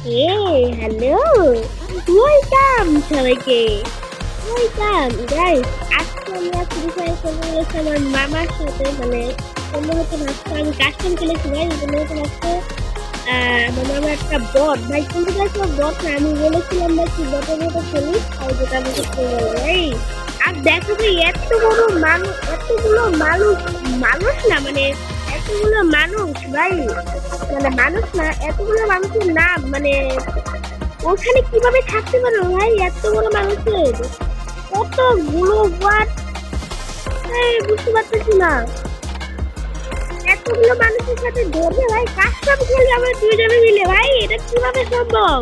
Hello welcome সবাইকে। Welcome guys আজকে আমরা গেছি আমার মামার সাথে মানে তোমরা হয়তো ভাবছ আমি কাস্টম খেলেছি তোমরা হয়তো ভাবছ আমার একটা বট ভাই কিন্তু দেখো বট না, আমি বলেছিলাম ভাই কি বটের মতো খেলি আর যেটা ভাই আর দেখো ভাই এত বড় মানুষ, এতগুলো মানুষ মানুষ না মানে এতগুলো মানুষ, ভাই। মানে মানুষ না, এতগুলো মানুষের নাম মানে ওখানে কীভাবে থাকতে পারো ভাই এত বড় মানুষের? কতগুলো বুঝতে পারতেছি না। এতগুলো মানুষের সাথে ধরবে ভাই কাজ সব খেলে আমরা দুইজনে মিলে? ভাই, এটা কীভাবে সম্ভব?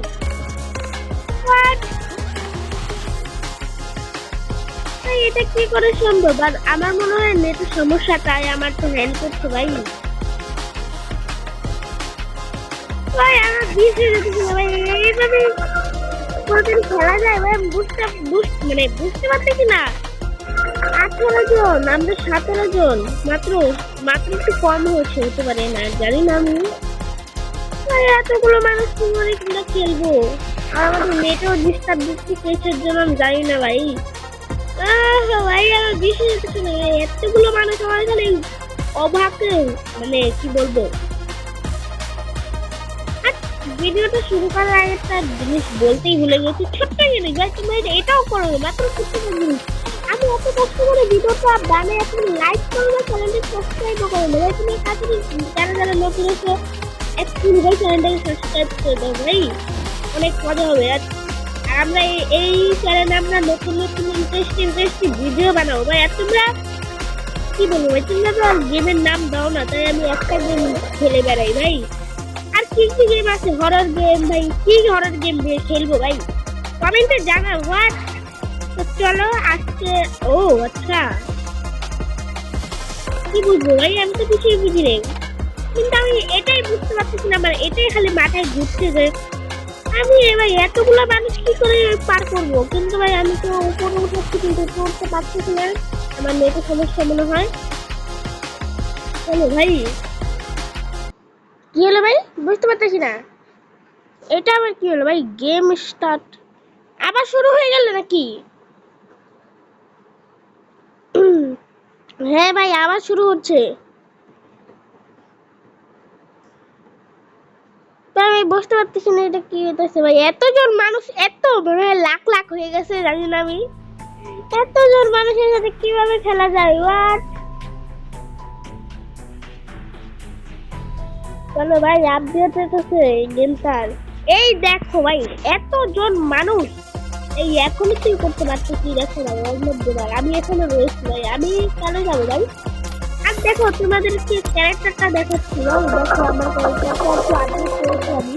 এটা কি করে সম্ভব? আর আমার মনে হয় নেটের সমস্যা, তাই আমার তো হ্যান্ড করছে ভাই। মানে বুঝতে পারতেছি না? আঠারো জন, আমরা জন, মাত্র মাত্র একটু কম জানি না আমি। ভাই এতগুলো মানুষ কিনা খেলব? আর আমাদের নেটেও ডিস্টার্ব দিচ্ছে, কেসের জন্য আমি জানি না ভাই। ভাই, আমার বেশি যেতেছে না এতগুলো মানুষ আমার এখানে অভাবে মানে কি বলব? ভিডিওটা শুরু করার আগে একটা জিনিস বলতেই ভুলে গেছি। ছোট্ট জিনিস ভাই তুমি এটাও করো, মাত্র ছোট্ট জিনিস। আমি এত কষ্ট করে ভিডিওটা বানাই এখন লাইক করো না চ্যানেলটি সাবস্ক্রাইবও করো না। ভাই তুমি কাছে যারা যারা নতুন এসে একটু ভাই চ্যানেলটাকে সাবস্ক্রাইব করে দাও ভাই। অনেক মজা হবে। আর আমরা এই- চ্যানেলে আমরা নতুন নতুন ইন্টারেস্টিং ইন্টারেস্টিং ভিডিও বানাবো। ভাই, আর তোমরা কি বলব ভাই? তোমরা তো গেমের নাম দাও না, তাই আমি একটা গেম খেলে বেড়াই, ভাই। কি কি গেম আছে হরর গেম ভাই? কি হরর গেম খেলব ভাই? কমেন্টে জানাও হোয়াট চলো আজকে, ও আচ্ছা। কি বুঝব ভাই? আমি তো কিছুই বুঝি কিন্তু আমি এটাই বুঝতে পারতেছি না মানে এটাই খালি মাথায় ঘুরছে যে আমি ভাই, এতগুলো মানুষ কি করে পার করব? কিন্তু ভাই, আমি তো উপরে উঠাচ্ছি কিন্তু পারতেছি না। আমার নেটের সমস্যা মনে হয়। চলো ভাই। কি হলো ভাই? বুঝতে পারতেছি না। এটা আবার কি হলো ভাই? গেম স্টার্ট আবার শুরু হয়ে গেল নাকি? হ্যাঁ ভাই, আবার শুরু হচ্ছে। আমি বুঝতে পারতেছি না এটা কি হইতেছে ভাই। এতজন মানুষ, এত মানে লাখ লাখ হয়ে গেছে, জানি না আমি। এতজন মানুষের সাথে কীভাবে খেলা যায়? হোয়াট চলো ভাই আপডেট এই গেমটার এই দেখো ভাই, এতজন মানুষ। এই এখনও তুই করতে পারতেছি? দেখো ভাই ওর মধ্যে ভাই আমি এখনও রয়েছি ভাই, আমি কেন যাব ভাই। আর দেখো, তোমাদেরকে ক্যারেক্টারটা দেখাচ্ছি ভাই। দেখো, আমার ক্যারেক্টারটা একটু করেছি আমি।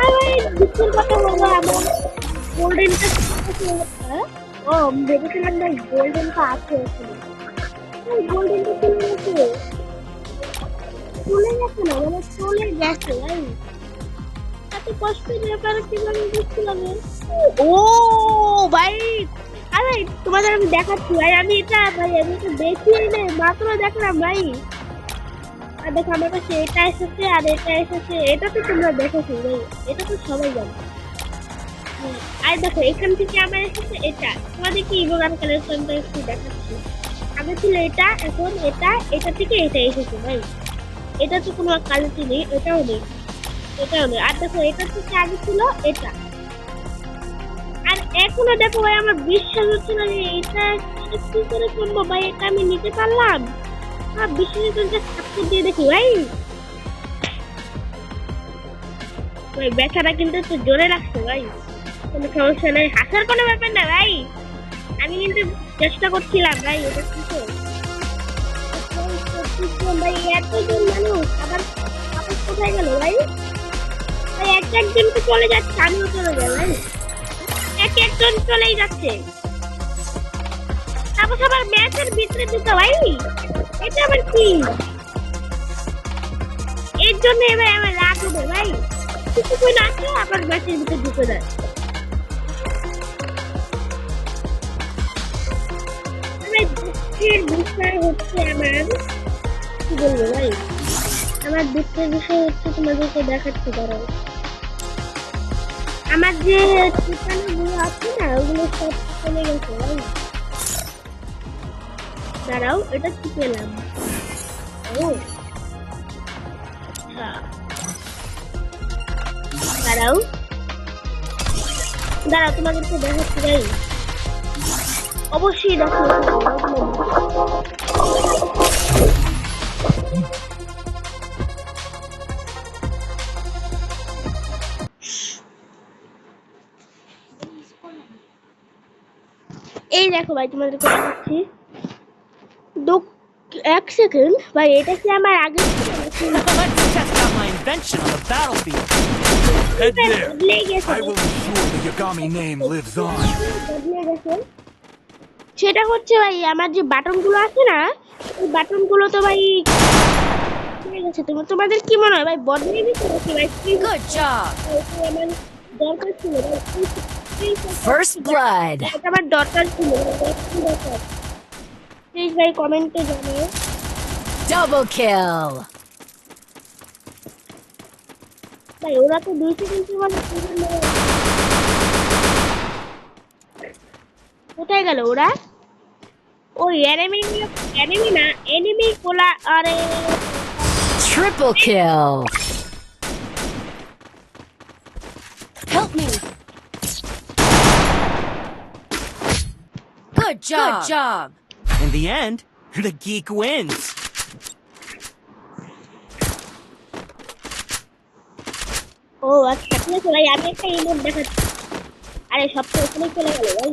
আর ভাই দুঃখের কথা বলব, আমার গোল্ডেনটা ও, ভেবেছিলাম ভাই গোল্ডেনটা আছে চলে গেছে না? মানে চলে গেছে ভাই এত কষ্টের ব্যাপারে কীভাবে বুঝছিলাম ও, ভাই! আরে, তোমাদের আমি দেখাচ্ছি, ভাই, আমি এটা, ভাই, আমি এটা দেখিই নেই মাত্র দেখলাম, ভাই। আর দেখো, আমার কাছে এটা এসেছে আর এটা এসেছে, এটা তো তোমরা দেখেছ, ভাই। এটা তো সবাই জানে। আর দেখো, এখান থেকে আমার এসেছে এটা। তোমাদের কি ইভোগান কালেকশনটা একটু দেখাচ্ছি। আগে ছিল এটা, এখন এটা এটা থেকে এটা এসেছে, ভাই। এটা তো কোনো কালিটি নেই এটাও নেই এটাও নেই। আর দেখো এটা থেকে আগে ছিল এটা। আর এখনও দেখো ভাই আমার বিশ্বাস হচ্ছে না যে এটা কি করে সম্ভব ভাই এটা আমি নিতে পারলাম? আর বিশ্বাস হচ্ছে না, থাপ্পড় দিয়ে দেখি ভাই। ভাই ব্যথাটা কিন্তু একটু জোরে রাখছে ভাই। কোনো সমস্যা নাই হাসার কোনো ব্যাপার না ভাই। আমি কিন্তু চেষ্টা করছিলাম ভাই এটা কি এক একজন চলে যাচ্ছে, আমিও চলে ম্যাচের ভিতরে এর জন্য এবার আমার রাগ হবে ভাই। কিছুক্ষণ আছে আবার ম্যাচের ভিতরে ঢুকে যায় দুঃখের বিষয় হচ্ছে আমার। কি বলব ভাই? আমার দুঃখের বিষয় হচ্ছে তোমাদেরকে দেখাচ্ছি দাঁড়াও আমার যে ঠিকানা গুলো আছে না, ওগুলো সব চলে গেছে, ভাই। দাঁড়াও, এটা কি পেলাম? ও। আচ্ছা। দাঁড়াও। দাঁড়াও, তোমাদেরকে দেখাচ্ছি, ভাই। অবশ্যই দেখো। দেখো ভাই তোমাদেরকে দেখাচ্ছি। দু- এক সেকেন্ড। ভাই এটা কি আমার আগে সেটা হচ্ছে ভাই আমার যে বাটনগুলো আছে না ওই বাটনগুলো তো ভাই গেছে তোমার তোমাদের কি মনে হয় ভাই বদলে গেছে নাকি ভাই? দরকার ছিল। ভাই please- please একটা- First blood. এটা আমার দরকার ছিল ভাই, কি দরকার প্লিজ ভাই কমেন্টে জানিও Double kill. ভাই ওরা তো দুই সেকেন্ড মানে কোথায় গেল ওরা ওই এনিমি এনিমি না এনিমি কোলা আরে Triple kill. Job. Good job. In the end, the geek wins. ও আচ্ছা ঠিক আছে ভাই আমি একটা ইমোট দেখাচ্ছি আরে সব তো ওখানে চলে গেল ভাই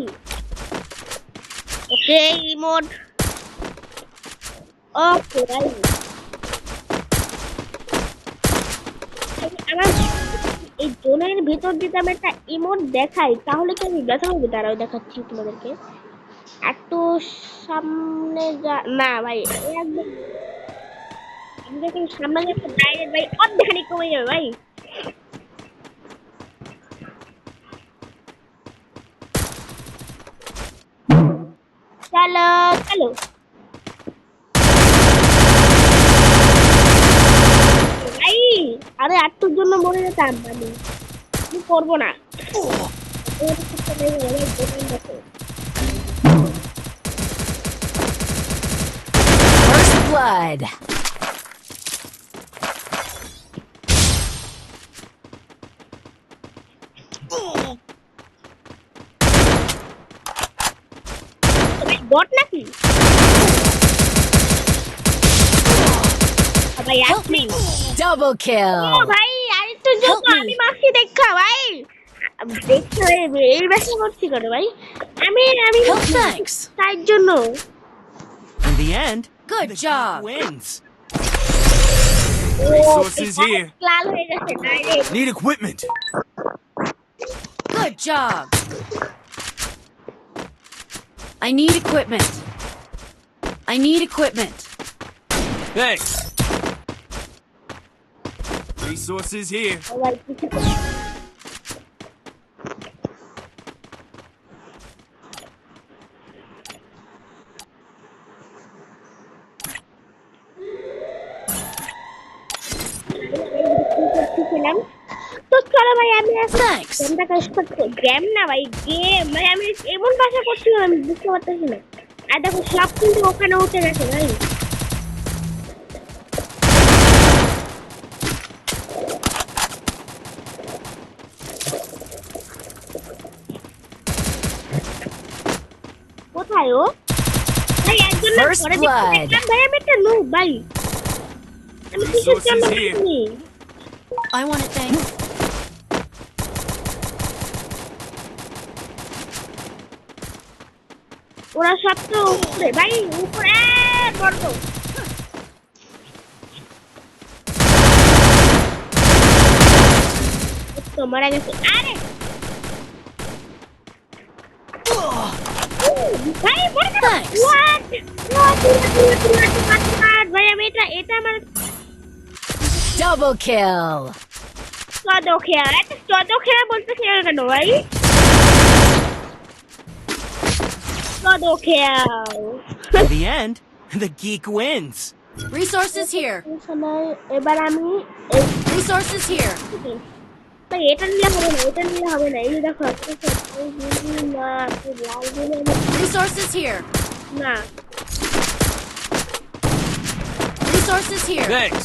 ওকে ইমোট ওকে ভাই আমার এই জোনের ভিতর যদি আমি একটা ইমোট দেখাই তাহলে কি আমি ব্যথা হবে দাঁড়াও দেখাচ্ছি তোমাদেরকে এত সামনে যা, না ভাই একদম সামনে যাব ডাইরেক্ট ভাই অর্ধেকখানি কমে যাবে, ভাই। চলো চলো। ভাই, আরে আটটুর জন্য মরে যেতাম আমি করব না। Blood. ভাই বট নাকি ভাই এক Help me. Double ও kill. ভাই আরেকটু জন্য Help me. আমি মাসি দেখা ভাই দেখতে হবে এই ব্যবসা করছি কেন ভাই আমি আমি Help, thanks. তার জন্য In the end, Good job. Wins. Resources here. Need equipment. Good job. I need equipment. I need equipment. Thanks. Resources here. কিছু করতেছিলাম তো চলো ভাই আমি গেমটা গেম না ভাই গেম ভাই আমি এমন ভাষা করছিলাম আমি বুঝতে পারতেছি না। আর দেখো সব কিন্তু ওখানে উঠে গেছে ভাই। কোথায় ও? ভাই একজন না. ভাই আমি একটা নুব ভাই। আমি here. পাইনি? I want it, thanks. ওরা সব তো উপরে ভাই উপরে বর্গ তো মারা গেছে আরে ভাই মরে গেল what what what what what ভাই আমি এটা এটা আমার Double kill. চদ খেয়া এটা চদ খেয়া বলতে খেয়া কেন ভাই চদ খেয়া In the end, the geek wins. Resources here. সময় এবার আমি এই Resources here. ভাই এটা নিলে হবে না এটা নিলে হবে না এই যে দেখো একটা আছে, এই বুঝি না তো লাল দিলে আমি- Resources here. না Resources here. Thanks.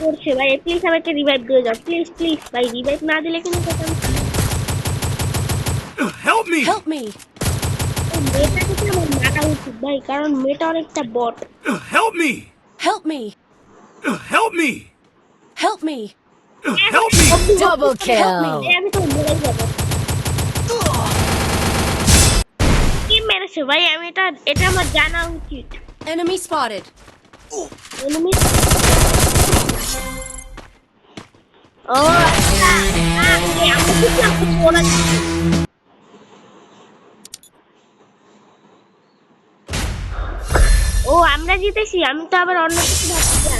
করছে ভাই প্লিজ আমাকে রিভাইভ দিয়ে যাও প্লিজ প্লিজ ভাই রিভাইভ না দিলে কিন্তু কথা Help me. Help me. মেয়েটাকে তো আমার মারা উচিত ভাই কারণ মেয়েটা অনেকটা বট Help me. Help me. Help me. Help me. Help me. Double kill. আমি তো মরে যাব কি মেরেছে ভাই আমি এটা এটা আমার জানা উচিত Enemy spotted. enemy ও ও আমরা জিতেছি আমি তো আবার অন্য কিছু ভাবছিলাম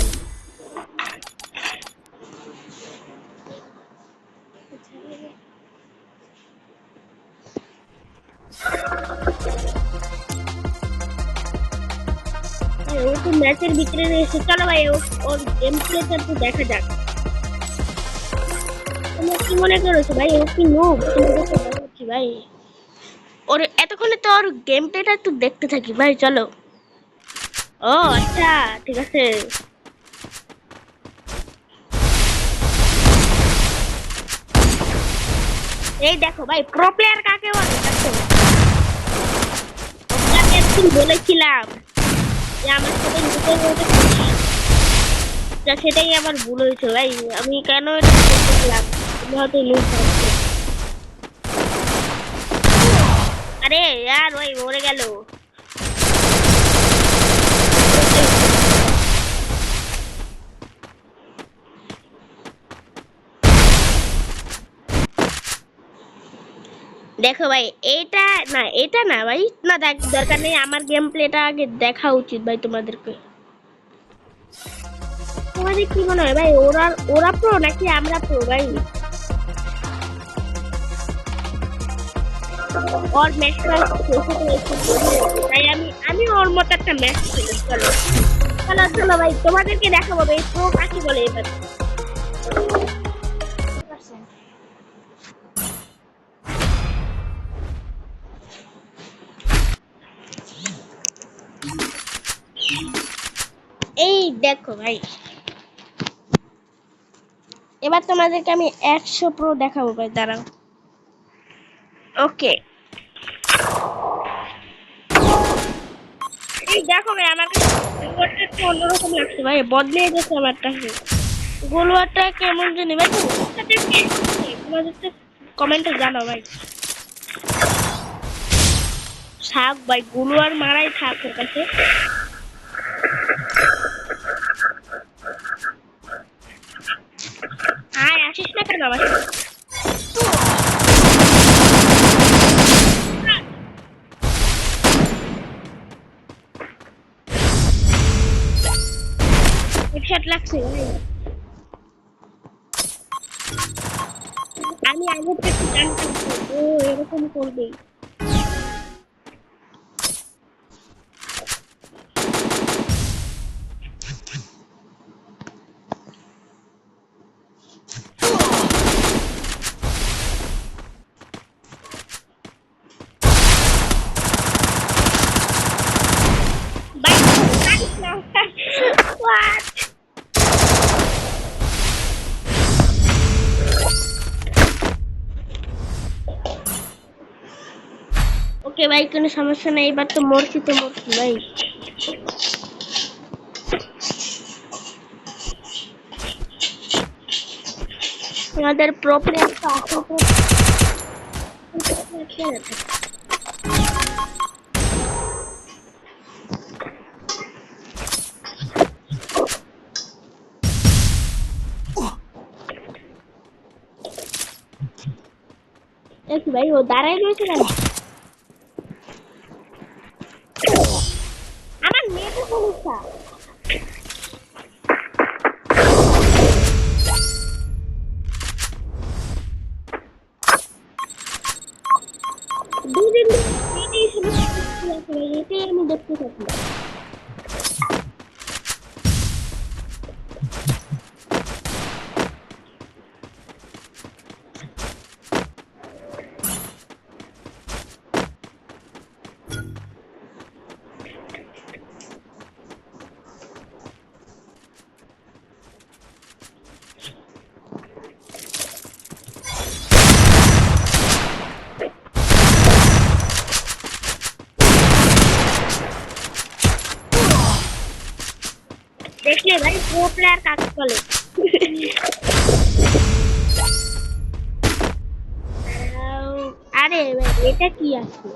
ম্যাচের ভিতরে রয়েছে চলো ভাই ওর গেম প্লেটা একটু দেখা যাক। তোমরা কি মনে ভাই? ও কি নোব ভাই। ওর এতক্ষণে তো ওর একটু দেখতে থাকি। ভাই, চলো। ও আচ্ছা ঠিক আছে। এই দেখো ভাই প্রো প্লেয়ার কাকে বলে? দেখো। বলেছিলাম। আমার সাথে তা সেটাই আমার ভুল হয়েছে ভাই। আমি কেন এটা করতেছিলাম? তুমি হয়তো আরে, আর ওই মরে গেল। দেখো ভাই এটা না এটা না ভাই, না দেখ, দরকার নেই, আমার গেম প্লেটা আগে দেখা উচিত ভাই তোমাদেরকে। তোমাদের কি মনে হয় ভাই, ওরা ওরা প্রো নাকি আমরা প্রো ভাই? ওর ম্যাচটা তাই আমি আমি ওর মতো একটা ম্যাচ খেলি, চলো। চলো ভাই, তোমাদেরকে দেখাবো ভাই প্রো কাকে বলে এবার? দেখো ভাই। এবার তোমাদেরকে আমি একশো প্রো দেখাবো ভাই, দাঁড়াও। ওকে দেখো ভাই, আমার কাছে অন্যরকম ভাই কেমন তো ভাই। থাক ভাই মারাই থাক ওর কাছে। সাথে? হেডশট লাগছে। আমি আগে থেকে জানতাম ও এরকম করবেই ভাই কোনো সমস্যা নেই, এবার তো মরছি তো মরছি, ভাই। আমাদের প্রপার একটা আসল ভাই, ও দাঁড়াই রয়েছে কেন প্রো প্লেয়ার কাজ চলে। আরে এটা কি আছে?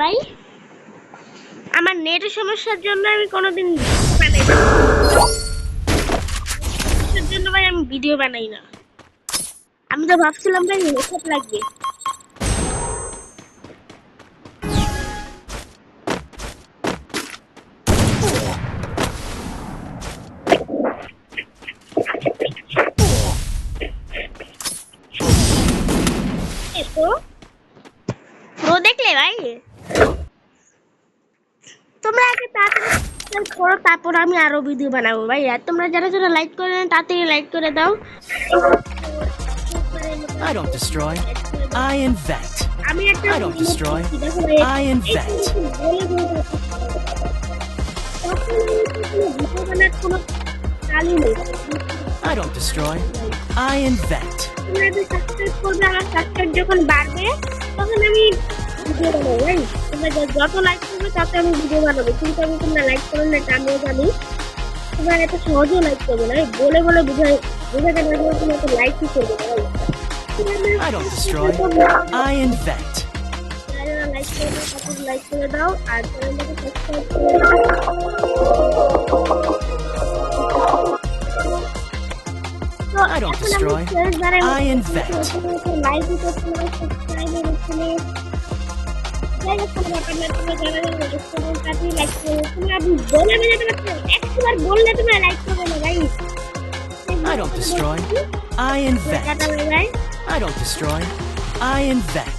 ভাই? আমার নেটের সমস্যার জন্য আমি কোনোদিন বানাই ভাই আমি ভিডিও বানাই না। আমি তো ভাবছিলাম ভাই লেখক লাগবে। তারপর আমি আরও ভিডিও বানাবো ভাই আর তোমরা যারা যারা লাইক করে না তাড়াতাড়ি লাইক করে দাও I don't destroy. I invent. আমি একটা I don't destroy. I invent. I don't destroy. I invent. যখন বাড়বে তখন আমি যত লাইক তত আমি ভিডিও বানাবো কিন্তু আমি তোমরা লাইক করো না এটা আমিও জানি তোমরা এত সহজেও লাইক করবে না বলে বলে বুঝাই বুঝাতে পারবে না তোমরা তো লাইকই করবে না ভাই I don't destroy. I invent. যারা লাইক করবে তখন লাইক করে দাও আর চ্যানেলটাকে সাবস্ক্রাইব করে দাও I don't destroy. I invent. লাইকই করতে সাবস্ক্রাইব করতে I don't destroy. I invent. I don't destroy. I.